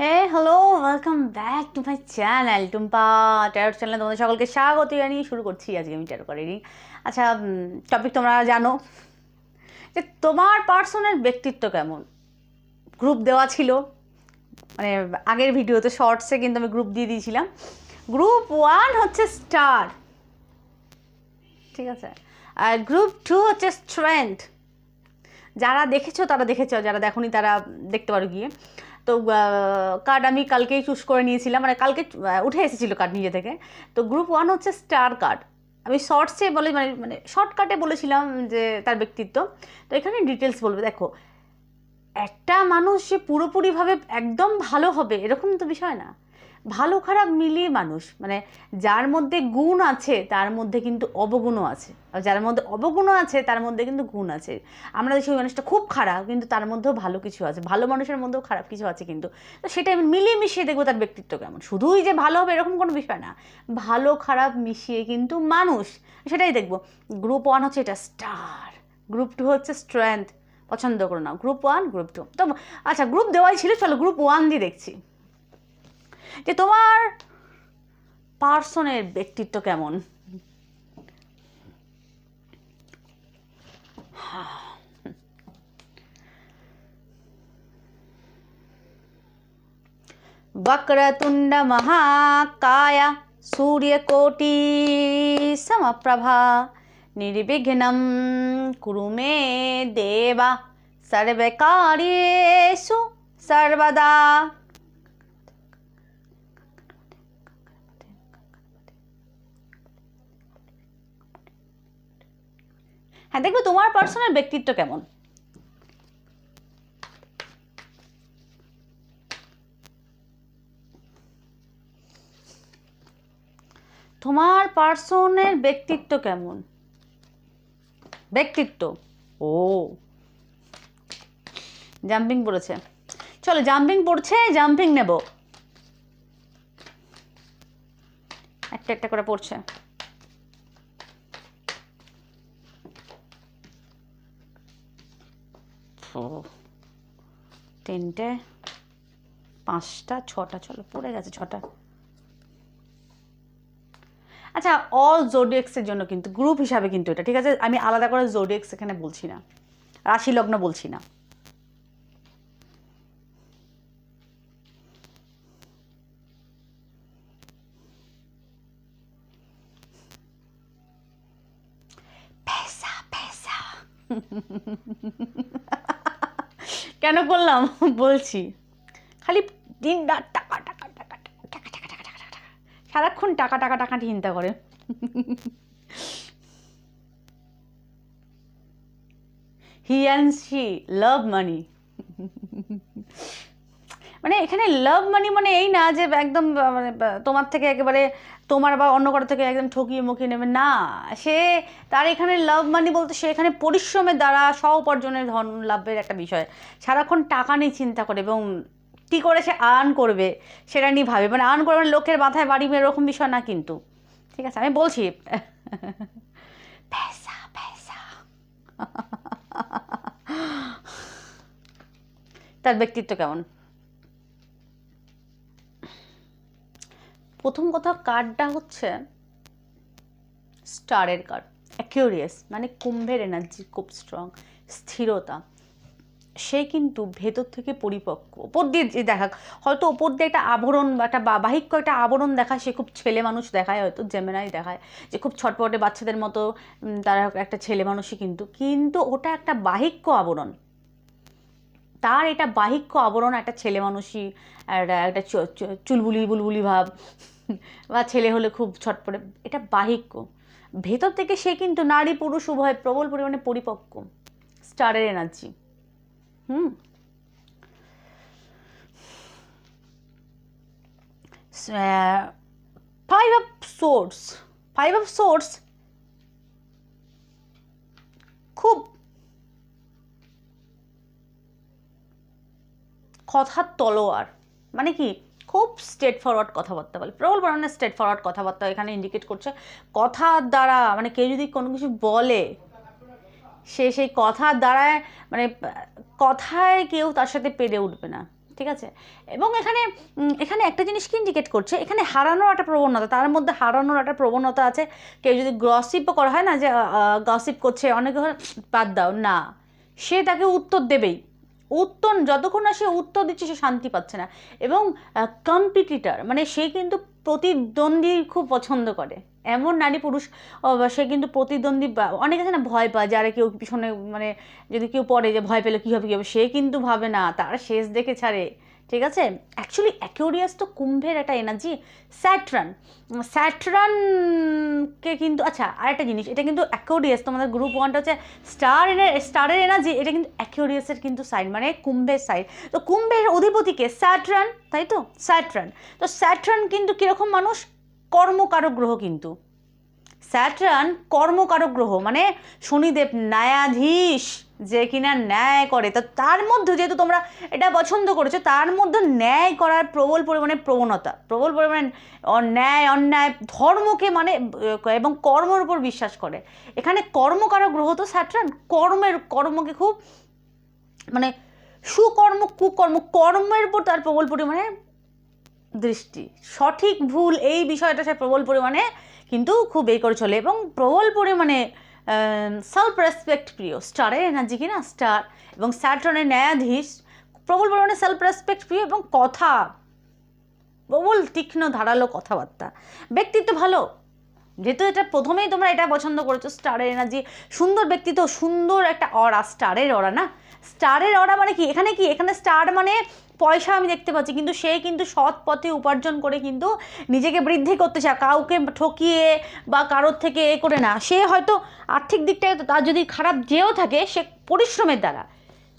Hey hello welcome back to my channel Tumpa tarot চ্যানেলে তোমাদের সকলকে স্বাগত জানিয়ে শুরু করছি। আজকে আমি ট্যারো রিডিং আচ্ছা টপিক তোমরা জানো যে তোমার পার্সনের ব্যক্তিত্ব কেমন? গ্রুপ দেওয়া ছিল মানে আগের ভিডিওতে শর্টসে কিন্তু আমি গ্রুপ দিয়ে দিয়েছিলাম। গ্রুপ ওয়ান হচ্ছে স্টার ঠিক আছে? আর গ্রুপ টু হচ্ছে স্ট্রেংথ যারা দেখেছ তারা দেখেছ, যারা দেখোনি তারা দেখতে পারো গিয়ে। তো কার্ড আমি কালকেই চুজ করে নিয়েছিলাম। মানে কালকে উঠে এসেছিল কার্ড নিজে থেকে। তো গ্রুপ ওয়ান হচ্ছে স্টার কার্ড আমি শর্টসে বলে মানে মানে শর্টকাটে বলেছিলাম যে, তার ব্যক্তিত্ব। তো এখানে ডিটেলস বলবে। দেখো, একটা মানুষ যে পুরোপুরিভাবে একদম ভালো হবে, এরকম তো বিষয় না। ভালো খারাপ মিলিয়ে মানুষ মানে যার মধ্যে গুণ আছে, তার মধ্যে কিন্তু অবগুণও আছে। আর যার মধ্যে অবগুণও আছে, তার মধ্যে কিন্তু গুণ আছে। আমরা দেখি ওই মানুষটা খুব খারাপ, কিন্তু তার মধ্যেও ভালো কিছু আছে। ভালো মানুষের মধ্যেও খারাপ কিছু আছে কিন্তু। তো সেটা আমি মিলিয়ে মিশিয়ে দেখব তার ব্যক্তিত্ব কেমন। শুধুই যে ভালো হবে এরকম কোনো বিষয় না। ভালো, খারাপ মিশিয়ে কিন্তু মানুষ, সেটাই দেখব। গ্রুপ ওয়ান হচ্ছে এটা স্টার গ্রুপ টু হচ্ছে স্ট্রেংথ পছন্দ করো না গ্রুপ ওয়ান গ্রুপ টু তো আচ্ছা গ্রুপ দেওয়াই ছিল। চলো গ্রুপ ওয়ান দিয়ে দেখছি। যে তোমার পার্সনের ব্যক্তিত্ব কেমন वक्रतुण्ड महाकाय सूर्यकोटि समप्रभा निर्विघ्नं कुरु मे देव सर्वकार्येषु सर्वदा হ্যাঁ দেখবে তোমার পার্সোনাল ব্যক্তিত্ব কেমন? তোমার পার্সনের ব্যক্তিত্ব কেমন? ব্যক্তিত্ব? ও। জাম্পিং পড়েছে। চলো জাম্পিং পড়ছে জাম্পিং নেব। একটা একটা করে পড়ছে। তিনটে, পাঁচটা, ছটা, চলো, পড়ে গেছে ছটা। আচ্ছা অল জোডিএক্সের জন্য কিন্তু গ্রুপ হিসাবে কিন্তু এটা, ঠিক আছে? আমি আলাদা করে জোডিএক্স এখানে বলছি না। রাশি লগ্ন বলছি না। পেশা পেশা কেন করলাম বলছি খালি দিন রাত টাকা টাকা টাকা টাকা টাকা টাকা টাকা টাকা টাকা সারাক্ষণ টাকা টাকা টাকা চিন্তা করে হি অ্যান্ড শি লাভ মানি মানে এখানে লাভ মানি মানে এই না যে একদম মানে তোমার থেকে একেবারে তোমার বা অন্য কারও থেকে একদম ঠকিয়ে মুখিয়ে নেবে। না সে তার এখানে লাভ মানি বলতে সে এখানে পরিশ্রমের দ্বারা স্ব উপার্জনের ধন লাভের একটা বিষয়। সারাক্ষণ টাকা নিয়ে চিন্তা করে এবং কী করে সে আর্ন করবে সেটা নিয়ে ভাবে। মানে আর্ন করবে মানে লোকের মাথায় বাড়ি মেয়ে এরকম বিষয় না কিন্তু। ঠিক আছে আমি বলছি। পেশা পেশা তার ব্যক্তিত্ব কেমন? প্রথম কথা কার্ডটা হচ্ছে স্টারের কার্ড অ্যাকিউরিয়াস মানে কুম্ভের এনার্জি খুব স্ট্রং স্থিরতা। সে কিন্তু ভেতর থেকে পরিপক্ক। ওপর দিয়ে যে দেখা, হয়তো ওপর দিয়ে একটা আবরণ বা একটা বা- বাহিক্য একটা আবরণ দেখায়, সে খুব ছেলে মানুষ দেখায়, হয়তো জেমেনাই দেখায়, যে খুব ছটপটে বাচ্চাদের মতো তারা একটা ছেলে মানুষই কিন্তু। কিন্তু ওটা একটা বাহিক্য আবরণ। তার এটা বাহিক্য আবরণ একটা ছেলে মানুষই একটা চুলবুলি, বুলবুলি ভাব, বা ছেলে হলে খুব ছটপটে, এটা বাহিক্য। ভেতর থেকে সে কিন্তু নারী পুরুষ উভয় প্রবল পরিমাণে পরিপক্ক, স্টারের energy. Hmm? Five of swords five of swords খুব কথার তলোয়ার। মানে কি? খুব স্ট্রেট ফরওয়ার্ড কথাবার্তা বলে। প্রবল পরিমাণে স্ট্রেট ফরওয়ার্ড কথাবার্তা এখানে ইন্ডিকেট করছে। কথার দ্বারা মানে কেউ যদি কোনো কিছু বলে, সে সেই কথার দ্বারায় মানে কথায় কেউ তার সাথে পেরে উঠবে না। ঠিক আছে? এবং এখানে এখানে একটা জিনিস কি ইন্ডিকেট করছে? এখানে হারানোর একটা প্রবণতা, তার মধ্যে হারানোর একটা প্রবণতা আছে। কেউ যদি গ্রসিপও করা, হয় না যে গসিপ করছে, অনেকে বাদ দাও, না। সে তাকে উত্তর দেবেই। উত্তর যতক্ষণ না সে উত্তর দিচ্ছে, সে শান্তি পাচ্ছে না। এবং কম্পিটিটার মানে সে কিন্তু প্রতিদ্বন্দ্বী খুব পছন্দ করে। এমন নারী পুরুষ সে কিন্তু প্রতিদ্বন্দ্বী অনেকে আছে না, ভয় পায় যারা কেউ পিছনে মানে যদি কেউ পড়ে যে ভয় পেলে কী হবে কী হবে? সে কিন্তু ভাবে না, তার শেষ দেখে ছাড়ে। ঠিক আছে? অ্যাকচুয়ালি অ্যাকিউরিয়াস তো কুম্ভের একটা এনার্জি স্যাটরান স্যাটরানকে কিন্তু আচ্ছা আরেকটা জিনিস, এটা কিন্তু অ্যাকিউরিয়াস তোমাদের গ্রুপ ওয়ানটা হচ্ছে স্টার স্টারের এনার্জি এটা কিন্তু অ্যাকিউরিয়াসের কিন্তু সাইন মানে কুম্ভের সাইড তো কুম্ভের অধিপতিকে স্যাটরান তাই তো? স্যাটরান তো স্যাটরান কিন্তু কীরকম মানুষ? কর্মকারক গ্রহ কিন্তু। স্যাটার্ন কর্মকারক গ্রহ মানে শনিদেব ন্যায়াধীশ। যে কিনা ন্যায় করে। তো তার মধ্যে যেহেতু তোমরা এটা পছন্দ করেছ, তার মধ্যে ন্যায় করার প্রবল পরিমাণে প্রবণতা, প্রবল পরিমাণে অন্যায় অন্যায় ধর্মকে মানে এবং কর্মের উপর বিশ্বাস করে। এখানে কর্ম কর্মকারক গ্রহ তো স্যাটার্ন, কর্মের, কর্মকে খুব মানে সুকর্ম, কুকর্ম, কর্মের উপর তার প্রবল পরিমাণে দৃষ্টি। সঠিক ভুল এই বিষয়টা সে প্রবল পরিমাণে কিন্তু খুব এই করে চলে এবং প্রবল পরিমাণে সেলফ রেসপেক্ট প্রিয় স্টারের এনার্জি কি না স্টার এবং স্যাটনের ন্যায়াধীশ, প্রবল পরিমাণে সেলফ রেসপেক্ট প্রিয় এবং কথা প্রবল তীক্ষ্ণ ধারালো কথাবার্তা। ব্যক্তিত্ব ভালো যেহেতু এটা প্রথমেই তোমরা এটা পছন্দ করেছ স্টারের এনার্জি সুন্দর ব্যক্তিত্ব, সুন্দর একটা অরা স্টারের অরা না? স্টারের অরা মানে কি? এখানে কি? এখানে স্টার মানে পয়সা আমি দেখতে পাচ্ছি, কিন্তু সে কিন্তু সৎ পথে উপার্জন করে কিন্তু নিজেকে বৃদ্ধি করতে চায়, কাউকে ঠকিয়ে বা কারোর থেকে এ করে না। সে হয়তো আর্থিক দিকটায় তো তার যদি খারাপ যেও থাকে, সে পরিশ্রমের দ্বারা।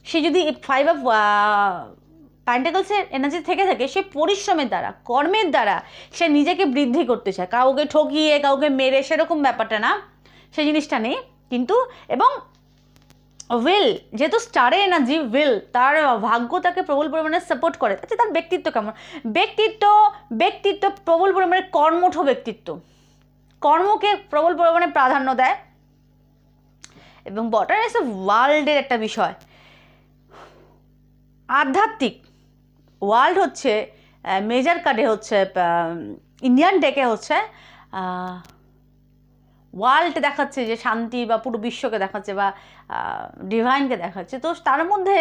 সে যদি ফাইভ অফ প্যান্টাকলসের এনার্জি থেকে থাকে, সে পরিশ্রমের দ্বারা, কর্মের দ্বারা সে নিজেকে বৃদ্ধি করতে চায়। কাউকে ঠকিয়ে, কাউকে মেরে, সেরকম ব্যাপারটা না। সেই জিনিসটা নেই। কিন্তু, এবং উইল যেহেতু স্টারে এনার্জি উইল তার ভাগ্য তাকে প্রবল পরিমাণে সাপোর্ট করে। আচ্ছা তার ব্যক্তিত্ব কেমন? ব্যক্তিত্ব ব্যক্তিত্ব প্রবল পরিমাণে কর্মঠ ব্যক্তিত্ব। কর্মকে প্রবল পরিমাণে প্রাধান্য দেয়। এবং বটার এস ওয়ার্ল্ডের একটা বিষয়। আধ্যাত্মিক। ওয়ার্ল্ড হচ্ছে মেজার কার্ডে হচ্ছে ইন্ডিয়ান ডেকে হচ্ছে ওয়ার্ল্ড দেখাচ্ছে, যে শান্তি বা পুরো বিশ্বকে দেখাচ্ছে বা ডিভাইনকে দেখাচ্ছে। তো তার মধ্যে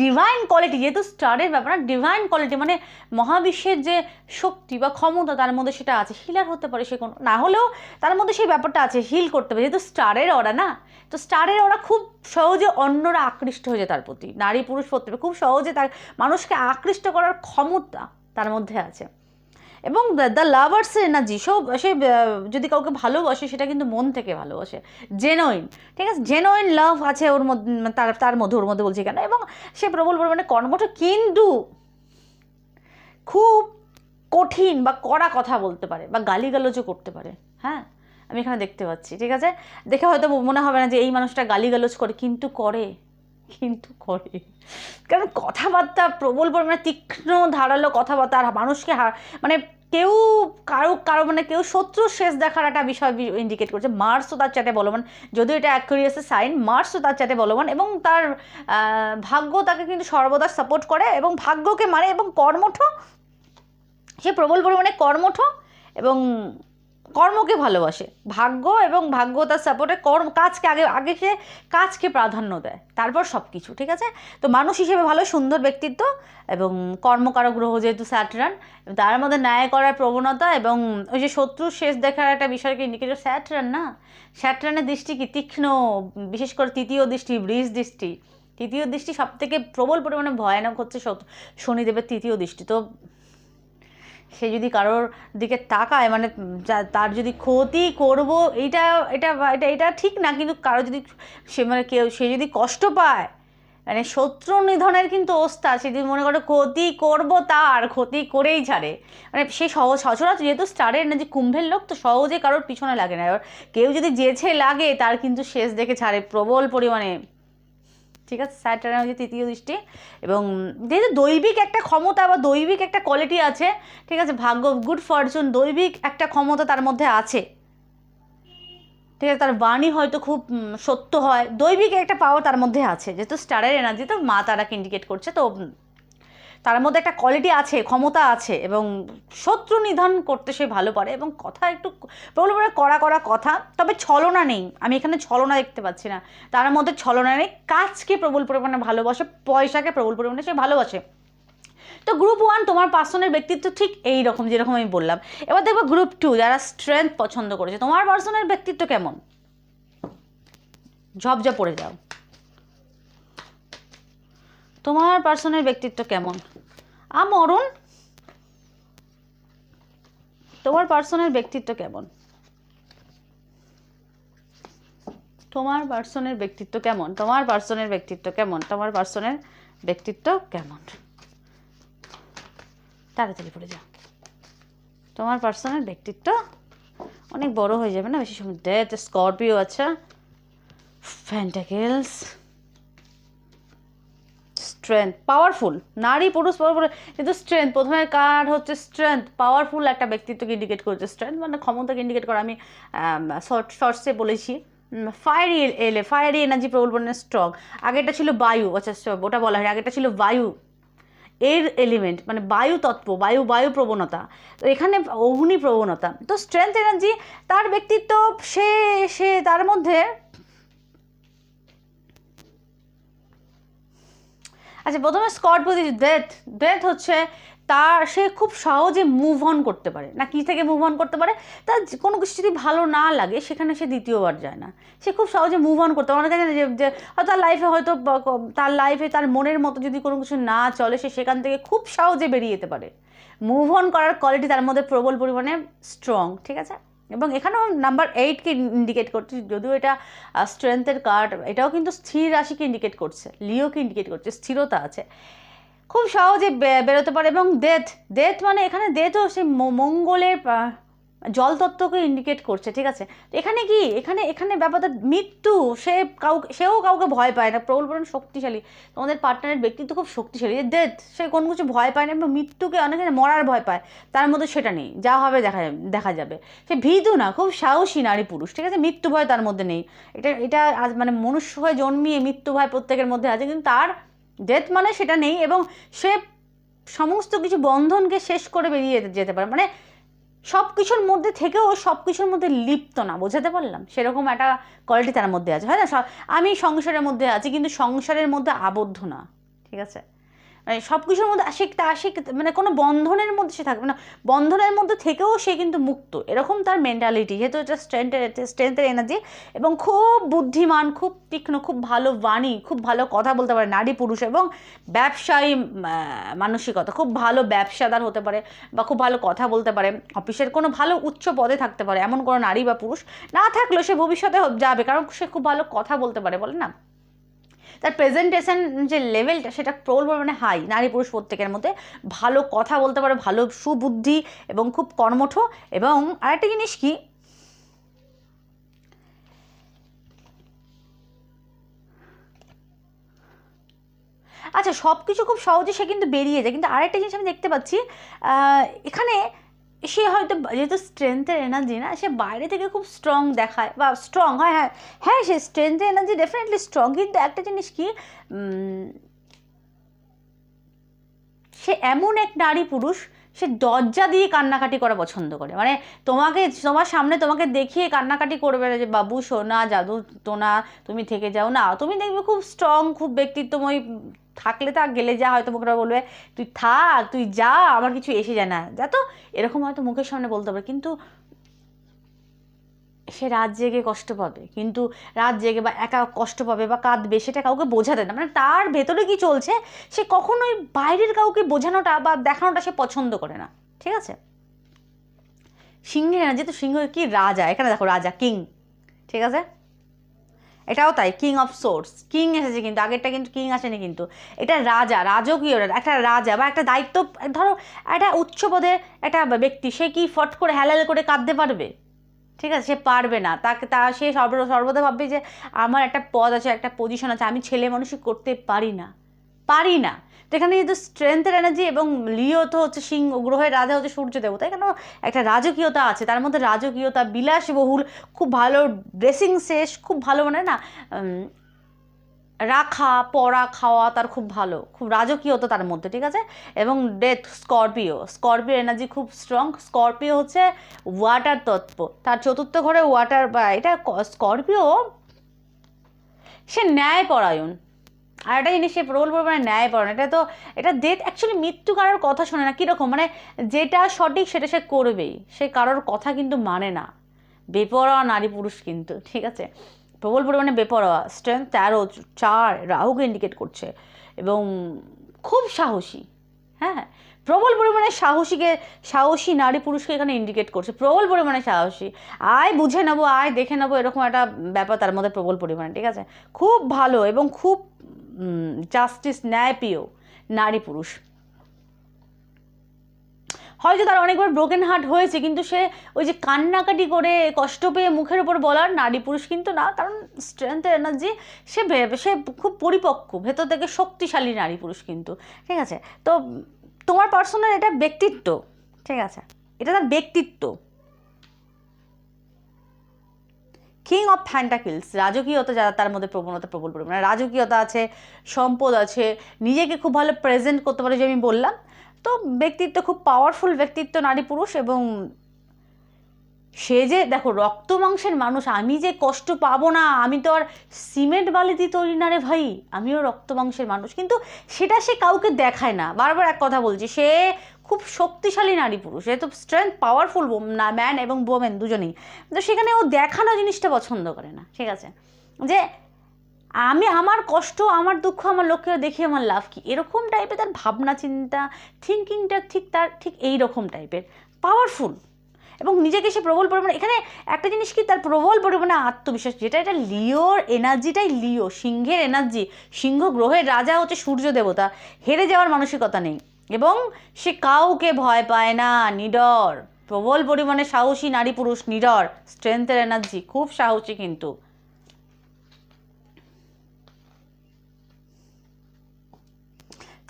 ডিভাইন কোয়ালিটি যেহেতু স্টারের ব্যাপার না ডিভাইন কোয়ালিটি মানে মহাবিশ্বের যে শক্তি বা ক্ষমতা তার মধ্যে সেটা আছে। হিলার হতে পারে সে কোনো, না হলেও তার মধ্যে সেই ব্যাপারটা আছে হিল করতে পারে যেহেতু স্টারের ওরা না, তো স্টারের ওরা খুব সহজে অন্যরা আকৃষ্ট হয়ে যায় তার প্রতি। নারী পুরুষ প্রত্যেকে, খুব সহজে তার, মানুষকে আকৃষ্ট করার ক্ষমতা তার মধ্যে আছে। এবং দ্য লাভার্সের এনার্জি সব, সে যদি কাউকে ভালোবাসে, সেটা কিন্তু মন থেকে ভালোবাসে। জেনুইন ঠিক আছে? জেনুইন লাভ আছে ওর মধ্যে, তার তার মধ্যে, ওর মধ্যে বলছি কেন এবং সে প্রবল পরিমাণে কর্মঠ কিন্তু খুব কঠিন বা কড়া কথা বলতে পারে বা গালিগালোচও করতে পারে। হ্যাঁ? আমি এখানে দেখতে পাচ্ছি, ঠিক আছে? দেখে হয়তো মনে হবে না যে এই মানুষটা গালিগালোচ করে, কিন্তু করে। কিন্তু করে। কারণ কথাবার্তা প্রবল পরিমাণে তীক্ষ্ণ, ধারালো কথাবার্তা, আর মানুষকে হার মানে কেউ কারও কারও মানে কেউ শত্রুর শেষ দেখার একটা বিষয় ইন্ডিকেট করছে। মার্সও তার চাটে বলবান। যদিও এটা অ্যাকুরিয়াসের সাইন মার্সও তার চাটে বলবান এবং তার ভাগ্য তাকে কিন্তু সর্বদা সাপোর্ট করে এবং ভাগ্যকে মানে এবং কর্মঠ, সে প্রবল পরিমাণে কর্মঠ এবং কর্মকে ভালোবাসে। ভাগ্য এবং ভাগ্য তার সাপোর্টে কর্ম, কাজকে আগে আগে সে কাজকে প্রাধান্য দেয়। তারপর সব কিছু ঠিক আছে? তো মানুষ হিসেবে ভালো, সুন্দর ব্যক্তিত্ব এবং কর্মকারক গ্রহ যেহেতু স্যাটরান তার মধ্যে ন্যায় করার প্রবণতা এবং ওই যে শত্রু শেষ দেখার একটা বিষয়কে ইন্ডিকেটর স্যাটরান না? স্যাটরানের দৃষ্টি কি তীক্ষ্ণ, বিশেষ করে তৃতীয় দৃষ্টি ব্রিজ দৃষ্টি? তৃতীয় দৃষ্টি সব থেকে প্রবল পরিমাণে ভয়ানক হচ্ছে শনিদেবের তৃতীয় দৃষ্টি। তো সে যদি কারোর দিকে তাকায় মানে তার যদি ক্ষতি করব এইটা এটা এটা এটা ঠিক না, কিন্তু কারও যদি সে মানে কেউ, সে যদি কষ্ট পায় মানে শত্রু নিধনের কিন্তু অবস্থা, সে যদি মনে করে ক্ষতি করব তার ক্ষতি করেই ছাড়ে। মানে সে সহজ, সচরাচর যেহেতু স্টারের না, যে কুম্ভের লোক, তো সহজে কারোর পিছনে লাগে না। এবার কেউ যদি জেছে লাগে, তার কিন্তু শেষ দেখে ছাড়ে প্রবল পরিমাণে। ঠিক আছে? স্যাটার্ন হচ্ছে তৃতীয় দৃষ্টি এবং যেহেতু দৈবিক একটা ক্ষমতা বা দৈবিক একটা কোয়ালিটি আছে, ঠিক আছে? ভাগ্য গুড ফরচুন দৈবিক একটা ক্ষমতা তার মধ্যে আছে। ঠিক আছে? তার বাণী হয়তো খুব সত্য হয়। দৈবিক একটা পাওয়ার তার মধ্যে আছে। যেহেতু স্টারের এনার্জি তো মা তারাকে ইন্ডিকেট করছে, তো তার মধ্যে একটা কোয়ালিটি আছে, ক্ষমতা আছে এবং শত্রু নিধন করতে সে ভালো পারে এবং কথা একটু প্রবল করে কড়া কথা, তবে ছলনা নেই। আমি এখানে ছলনা দেখতে পাচ্ছি না। তার মধ্যে ছলনা নেই, কাজকে প্রবল পরিমাণে ভালোবাসে, পয়সাকে প্রবল পরিমাণে সে ভালোবাসে। তো গ্রুপ ওয়ান তোমার পার্সনের ব্যক্তিত্ব ঠিক এই রকম যেরকম আমি বললাম। এবার দেখব গ্রুপ টু যারা স্ট্রেংথ পছন্দ করেছে, তোমার পার্সনের ব্যক্তিত্ব কেমন? ঝপঝপ পড়ে যাও। তোমার পার্সনের ব্যক্তিত্ব কেমন? আমরণ তোমার পার্সনের ব্যক্তিত্ব কেমন? তোমার পার্সনের ব্যক্তিত্ব কেমন? তোমার পার্সনের ব্যক্তিত্ব কেমন? তোমার পার্সনের ব্যক্তিত্ব কেমন? তাড়াতাড়ি পড়ে যাও। তোমার পার্সনের ব্যক্তিত্ব অনেক বড় হয়ে যাবে না? বেশি সময় ডেথ স্করপিও আছে। ফ্যান্টাকেলস স্ট্রেংথ পাওয়ারফুল নারী, পুরুষ কিন্তু স্ট্রেংথ প্রথমে কার্ড হচ্ছে স্ট্রেংথ পাওয়ারফুল একটা ব্যক্তিত্বকে ইন্ডিকেট করছে। স্ট্রেংথ মানে ক্ষমতাকে ইন্ডিকেট করে, আমি শর্ট শর্টসে বলেছি। ফায়ারি এলে ফায়ারি এনার্জি প্রবল স্ট্রং আগেটা ছিল বায়ু আচ্ছা ওটা বলা হয় আগেটা ছিল বায়ু। এর এলিমেন্ট মানে বায়ু তত্ত্ব, বায়ু বায়ু প্রবণতা, তো এখানে অগ্নি প্রবণতা। তো স্ট্রেংথ এনার্জি তার ব্যক্তিত্ব সে সে, তার মধ্যে আচ্ছা প্রথমে স্কট প্রতি ডেথ ডেথ হচ্ছে তার, সে খুব সহজে মুভ অন করতে পারে। না, কি থেকে মুভ অন করতে পারে? তার কোনো কিছু যদি ভালো না লাগে, সেখানে সে দ্বিতীয়বার যায় না। সে খুব সহজে মুভ অন করতে পারে। অনেকে জানে যে তার লাইফে হয়তো তার লাইফে তার মনের মতো যদি কোনো কিছু না চলে, সে সেখান থেকে খুব সহজে বেরিয়ে যেতে পারে। মুভ অন করার কোয়ালিটি তার মধ্যে প্রবল পরিমাণে স্ট্রং ঠিক আছে? এবং এখানেও নাম্বার এইটকে ইন্ডিকেট করছে, যদিও এটা স্ট্রেংথের কার্ড এটাও কিন্তু স্থির রাশিকে ইন্ডিকেট করছে লিওকে ইন্ডিকেট করছে, স্থিরতা আছে। খুব সহজে বেরোতে পারে এবং ডেথ ডেথ মানে এখানে ডেথও সেই মঙ্গলের আহ, জলতত্ত্বকে ইন্ডিকেট করছে ঠিক আছে? এখানে কি? এখানে এখানে ব্যাপারটা মৃত্যু সে কাউকে সেও কাউকে ভয় পায় না। প্রবল পরিমাণ শক্তিশালী। তোমাদের পার্টনারের ব্যক্তিত্ব খুব শক্তিশালী। যে ডেথ সে কোনো কিছু ভয় পায় না এবং মৃত্যুকে অনেকে মরার ভয় পায়। তার মধ্যে সেটা নেই। যা হবে দেখা দেখা যাবে। সে ভীতু না খুব সাহসী নারী পুরুষ ঠিক আছে? মৃত্যু ভয় তার মধ্যে নেই। এটা এটা আজ মানে মনুষ্য হয়ে জন্মিয়ে মৃত্যু ভয় প্রত্যেকের মধ্যে আছে কিন্তু তার ডেথ মানে সেটা নেই এবং সে সমস্ত কিছু বন্ধনকে শেষ করে বেরিয়ে যেতে পারে। মানে সব কিছুর মধ্যে থেকেও সব কিছুর মধ্যে লিপ্ত না, বোঝাতে পারলাম? সেরকম একটা কোয়ালিটি তার মধ্যে আছে। হয় না? আমি সংসারের মধ্যে আছি, কিন্তু সংসারের মধ্যে আবদ্ধ না। ঠিক আছে? মানে সব কিছুর মধ্যে সে তা সে মানে কোনো বন্ধনের মধ্যে সে থাকবে না। বন্ধনের মধ্যে থেকেও সে কিন্তু মুক্ত। এরকম তার মেন্টালিটি যেহেতু এটা স্ট্রেংথের স্ট্রেংথের এনার্জি এবং খুব বুদ্ধিমান, খুব তীক্ষ্ণ, খুব ভালো বাণী, খুব ভালো কথা বলতে পারে নারী পুরুষ এবং ব্যবসায়ী মানসিকতা। খুব ভালো ব্যবসাদার হতে পারে বা খুব ভালো কথা বলতে পারে। অফিসের কোনো ভালো উচ্চ পদে থাকতে পারে, এমন কোনো নারী বা পুরুষ না থাকলেও সে ভবিষ্যতে যাবে, কারণ সে খুব ভালো কথা বলতে পারে, বলে না? তার প্রেজেন্টেশন যে লেভেলটা সেটা প্রবল পরিমাণে হাই নারী পুরুষ প্রত্যেকের মধ্যে ভালো কথা বলতে পারে, ভালো সুবুদ্ধি এবং খুব কর্মঠ এবং আরেকটা জিনিস কি? আচ্ছা সব কিছু খুব সহজে সে কিন্তু বেরিয়ে যায়। কিন্তু আরেকটা জিনিস আমি দেখতে পাচ্ছি এখানে সে হয়তো যেহেতু স্ট্রেংথের এনার্জি না, সে বাইরে থেকে খুব স্ট্রং দেখায়, বা স্ট্রং হয় হ্যাঁ হ্যাঁ সে স্ট্রেংথের এনার্জি ডেফিনেটলি স্ট্রং কিন্তু একটা জিনিস কি সে এমন এক নারী পুরুষ সে দরজা দিয়ে কান্নাকাটি করা পছন্দ করে। মানে তোমাকে, তোমার সামনে তোমাকে দেখিয়ে কান্নাকাটি করবে না যে, বাবু, সোনা, জাদু, টোনা, তুমি থেকে যাও না। তুমি দেখবে খুব স্ট্রং খুব ব্যক্তিত্বময়, থাকলে তা গেলে যা, হয়তো মুখটা বলবে, তুই থাক, তুই যা, আমার কিছু এসে যায় না। যা তো এরকম হয়তো মুখের সামনে বলতে পারে। কিন্তু সে রাত জেগে কষ্ট পাবে। কিন্তু রাত জেগে বা একা কষ্ট পাবে বা কাঁদবে, সেটা কাউকে বোঝাতে না। মানে তার ভেতরে কি চলছে, সে কখনোই বাইরের কাউকে বোঝানোটা বা দেখানোটা সে পছন্দ করে না। ঠিক আছে? সিংহের যেহেতু সিংহ কি? রাজা। এখানে দেখো রাজা কিং ঠিক আছে? এটাও তাই কিং অফ সোর্স কিং এসেছে কিন্তু, আগেরটা কিন্তু কিং আসেনি কিন্তু। এটা রাজা, রাজকীয় একটা রাজা বা একটা দায়িত্ব, ধরো একটা উচ্চ পদে একটা ব্যক্তি, সে কি ফট করে হ্যালাল করে কাঁদতে পারবে? ঠিক আছে, সে পারবে না। তাকে, তা সে সর্ব, সর্বদা ভাববে যে আমার একটা পদ আছে, একটা পজিশন আছে, আমি ছেলে মানুষই করতে পারি না। পারি না। তো এখানে যেহেতু স্ট্রেংথের এনার্জি এবং লিও তো হচ্ছে সিংহ গ্রহের রাজা হচ্ছে সূর্য দেবতা কেন? একটা রাজকীয়তা আছে, তার মধ্যে রাজকীয়তা, বিলাসবহুল, খুব ভালো ড্রেসিং শেষ, খুব ভালো মানে না রাখা, পড়া, খাওয়া তার খুব ভালো। খুব রাজকীয়তা তার মধ্যে, ঠিক আছে? এবং ডেথ স্করপিও স্করপিও এনার্জি খুব স্ট্রং স্করপিও হচ্ছে ওয়াটার তত্ত্ব। তার চতুর্থ ঘরে ওয়াটার বা এটা স্করপিও সে ন্যায়পরায়ণ। আর একটা জিনিস সে প্রবল পরিমাণে ন্যায় ন্যায়পরায়ণ। এটা তো, এটা ডেথ অ্যাকচুয়ালি মৃত্যু কারোর কথা শোনে না। কীরকম? মানে যেটা সঠিক সেটা সে করবেই। সে কারোর কথা কিন্তু মানে না। বেপরোয়া নারী পুরুষ কিন্তু, ঠিক আছে? প্রবল পরিমাণে বেপরোয়া স্ট্রেংথ তেরো, চার, রাহুকে ইন্ডিকেট করছে এবং খুব সাহসী হ্যাঁ প্রবল পরিমাণে সাহসীকে, সাহসী নারী পুরুষকে এখানে ইন্ডিকেট করছে, প্রবল পরিমাণে সাহসী। আয় বুঝে নেব, আয় দেখে নেব এরকম একটা ব্যাপার তার মধ্যে প্রবল পরিমাণে, ঠিক আছে? খুব ভালো এবং খুব জাস্টিস ন্যায়প্রিয় নারী পুরুষ। হয়তো তার অনেকবার ব্রোকেন হার্ট হয়েছে, কিন্তু সে ওই যে কান্নাকাটি করে কষ্ট পেয়ে মুখের উপর বলার নারী পুরুষ কিন্তু না, কারণ স্ট্রেংথের এনার্জি সে সে খুব পরিপক্ক, ভেতর থেকে শক্তিশালী নারী পুরুষ কিন্তু, ঠিক আছে? তো তোমার পার্সোনাল এটা ব্যক্তিত্ব, ঠিক আছে? এটা তার ব্যক্তিত্ব। কিং অফ ফ্যান্টাকিলস রাজকীয়তা যারা তার মধ্যে প্রবণতা প্রবল পরিমাণে রাজকীয়তা আছে, সম্পদ আছে, নিজেকে খুব ভালো প্রেজেন্ট করতে পারে, যে আমি বললাম। তো ব্যক্তিত্ব খুব পাওয়ারফুল ব্যক্তিত্ব, নারী পুরুষ এবং সে যে, দেখো, রক্ত মাংসের মানুষ, আমি যে কষ্ট পাবো না, আমি তো আর সিমেন্ট বালি দিয়ে তৈরি না রে ভাই, আমিও রক্ত মাংসের মানুষ। কিন্তু সেটা সে কাউকে দেখায় না। বারবার এক কথা বলছি, সে খুব শক্তিশালী নারী পুরুষ, সে তো স্ট্রেংথ পাওয়ারফুল না ম্যান এবং ওমেন দুজনেই। তো সেখানে ও দেখানো জিনিসটা পছন্দ করে না, ঠিক আছে? যে আমি আমার কষ্ট, আমার দুঃখ, আমার লোককে দেখে আমার লাভ কি? এরকম টাইপের তার ভাবনা, চিন্তা থিঙ্কিংটা ঠিক তার, ঠিক এই রকম টাইপের পাওয়ারফুল এবং নিজেকে সে প্রবল পরিমাণে, এখানে একটা জিনিস কি তার প্রবল পরিমাণে আত্মবিশ্বাস, যেটা এটা লিওর এনার্জিটাই লিও, সিংহের এনার্জি সিংহ গ্রহের রাজা হচ্ছে সূর্য দেবতা, হেরে যাওয়ার মানসিকতা নেই। এবং সে কাউকে ভয় পায় না, নিডর। প্রবল পরিমাণে সাহসী নারী পুরুষ নিডর। স্ট্রেংথের এনার্জি খুব সাহসী কিন্তু।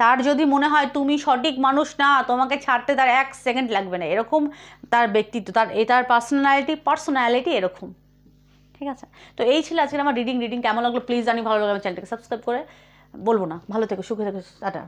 তার যদি মনে হয় তুমি সঠিক মানুষ না, তোমাকে ছাড়তে তার এক সেকেন্ড লাগবে না। এরকম তার ব্যক্তিত্ব, তার এ তার পার্সোনালিটি পার্সোনালিটি এরকম। ঠিক আছে? তো এই ছিল আজকে আমার রিডিং রিডিং কেমন লাগল? প্লিজ জানি, ভালো লাগল আমার চ্যানেলটাকে সাবস্ক্রাইব করে। বলব না। ভালো থেকো, সুখে থেকো, টাটা।